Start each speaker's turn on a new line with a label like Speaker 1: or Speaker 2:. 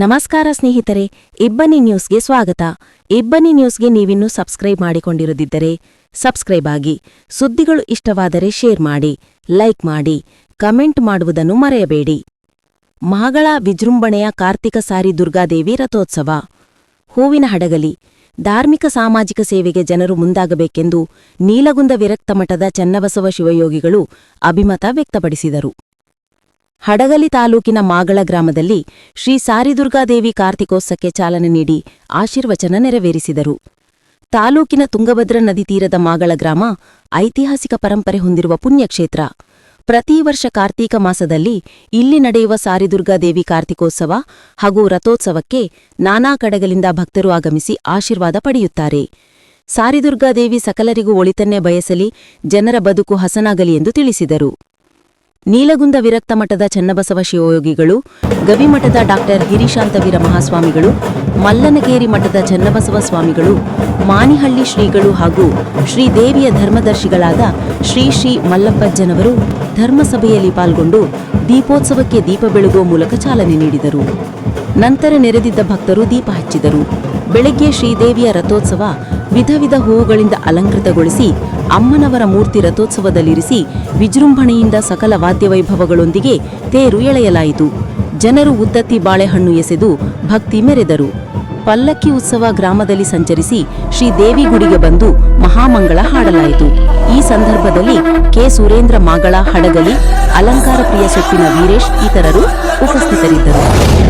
Speaker 1: ನಮಸ್ಕಾರ ಸ್ನೇಹಿತರೆ, ಇಬ್ಬನಿ ನ್ಯೂಸ್ಗೆ ಸ್ವಾಗತ. ಇಬ್ಬನಿ ನ್ಯೂಸ್ಗೆ ನೀವಿನ್ನೂ ಸಬ್ಸ್ಕ್ರೈಬ್ ಮಾಡಿಕೊಂಡಿರದಿದ್ದರೆ ಸಬ್ಸ್ಕ್ರೈಬ್ ಆಗಿ, ಸುದ್ದಿಗಳು ಇಷ್ಟವಾದರೆ ಶೇರ್ ಮಾಡಿ, ಲೈಕ್ ಮಾಡಿ, ಕಮೆಂಟ್ ಮಾಡುವುದನ್ನು ಮರೆಯಬೇಡಿ. ಮಹಗಳ ವಿಜೃಂಭಣೆಯ ಕಾರ್ತಿಕ ಸಾರಿ ದುರ್ಗಾದೇವಿ ರಥೋತ್ಸವ. ಹೂವಿನ ಹಡಗಲಿ, ಧಾರ್ಮಿಕ ಸಾಮಾಜಿಕ ಸೇವೆಗೆ ಜನರು ಮುಂದಾಗಬೇಕೆಂದು ನೀಲಗುಂದ ವಿರಕ್ತ ಮಠದ ಚನ್ನಬಸವ ಶಿವಯೋಗಿಗಳು ಅಭಿಮತ ವ್ಯಕ್ತಪಡಿಸಿದರು. ಹಡಗಲಿ ತಾಲೂಕಿನ ಮಾಗಳ ಗ್ರಾಮದಲ್ಲಿ ಶ್ರೀ ಸಾರಿದುರ್ಗಾದೇವಿ ಕಾರ್ತಿಕೋತ್ಸವಕ್ಕೆ ಚಾಲನೆ ನೀಡಿ ಆಶೀರ್ವಚನ ನೆರವೇರಿಸಿದರು. ತಾಲೂಕಿನ ತುಂಗಭದ್ರಾ ನದಿ ತೀರದ ಮಾಗಳ ಗ್ರಾಮ ಐತಿಹಾಸಿಕ ಪರಂಪರೆ ಹೊಂದಿರುವ ಪುಣ್ಯಕ್ಷೇತ್ರ. ಪ್ರತಿ ವರ್ಷ ಕಾರ್ತೀಕ ಮಾಸದಲ್ಲಿ ಇಲ್ಲಿ ನಡೆಯುವ ಸಾರಿದುರ್ಗಾದೇವಿ ಕಾರ್ತಿಕೋತ್ಸವ ಹಾಗೂ ರಥೋತ್ಸವಕ್ಕೆ ನಾನಾ ಕಡೆಗಳಿಂದ ಭಕ್ತರು ಆಗಮಿಸಿ ಆಶೀರ್ವಾದ ಪಡೆಯುತ್ತಾರೆ. ಸಾರಿದುರ್ಗಾದೇವಿ ಸಕಲರಿಗೂ ಒಳಿತನ್ನೇ ಬಯಸಲಿ ಜನರ ಬದುಕು ಹಸನಾಗಲಿ ಎಂದು ತಿಳಿಸಿದರು. ನೀಲಗುಂದ ವಿರಕ್ತ ಮಠದ ಚನ್ನಬಸವ ಶಿವಯೋಗಿಗಳು, ಗವಿಮಠದ ಡಾಕ್ಟರ್ ಗಿರಿಶಾಂತವೀರ ಮಹಾಸ್ವಾಮಿಗಳು ಮಲ್ಲನಗೇರಿ ಮಠದ ಚನ್ನಬಸವ ಸ್ವಾಮಿಗಳು, ಮಾನಿಹಳ್ಳಿ ಶ್ರೀಗಳು ಹಾಗೂ ಶ್ರೀದೇವಿಯ ಧರ್ಮದರ್ಶಿಗಳಾದ ಶ್ರೀ ಶ್ರೀ ಮಲ್ಲಪ್ಪಜ್ಜನವರು ಧರ್ಮಸಭೆಯಲ್ಲಿ ಪಾಲ್ಗೊಂಡು ದೀಪೋತ್ಸವಕ್ಕೆ ದೀಪ ಬೆಳಗುವ ಮೂಲಕ ಚಾಲನೆ ನೀಡಿದರು. ನಂತರ ನೆರೆದಿದ್ದ ಭಕ್ತರು ದೀಪ ಹಚ್ಚಿದರು. ಬೆಳಗ್ಗೆ ಶ್ರೀದೇವಿಯ ರಥೋತ್ಸವ ವಿಧ ವಿಧ ಹೂವುಗಳಿಂದ ಅಲಂಕೃತಗೊಳಿಸಿ ಅಮ್ಮನವರ ಮೂರ್ತಿ ರಥೋತ್ಸವದಲ್ಲಿರಿಸಿ ವಿಜೃಂಭಣೆಯಿಂದ ಸಕಲ ವಾದ್ಯವೈಭವಗಳೊಂದಿಗೆ ತೇರು ಎಳೆಯಲಾಯಿತು. ಜನರು ಉದ್ದತ್ತಿ ಬಾಳೆಹಣ್ಣು ಎಸೆದು ಭಕ್ತಿ ಮೆರೆದರು. ಪಲ್ಲಕ್ಕಿ ಉತ್ಸವ ಗ್ರಾಮದಲ್ಲಿ ಸಂಚರಿಸಿ ಶ್ರೀದೇವಿ ಗುಡಿಗೆ ಬಂದು ಮಹಾಮಂಗಳ ಹಾಡಲಾಯಿತು. ಈ ಸಂದರ್ಭದಲ್ಲಿ ಕೆ. ಸುರೇಂದ್ರ ಮಾಗಳ ಹಡಗಲಿ ಅಲಂಕಾರ ಪ್ರಿಯ ಸೊಪ್ಪಿನ ವೀರೇಶ್ ಇತರರು ಉಪಸ್ಥಿತರಿದ್ದರು.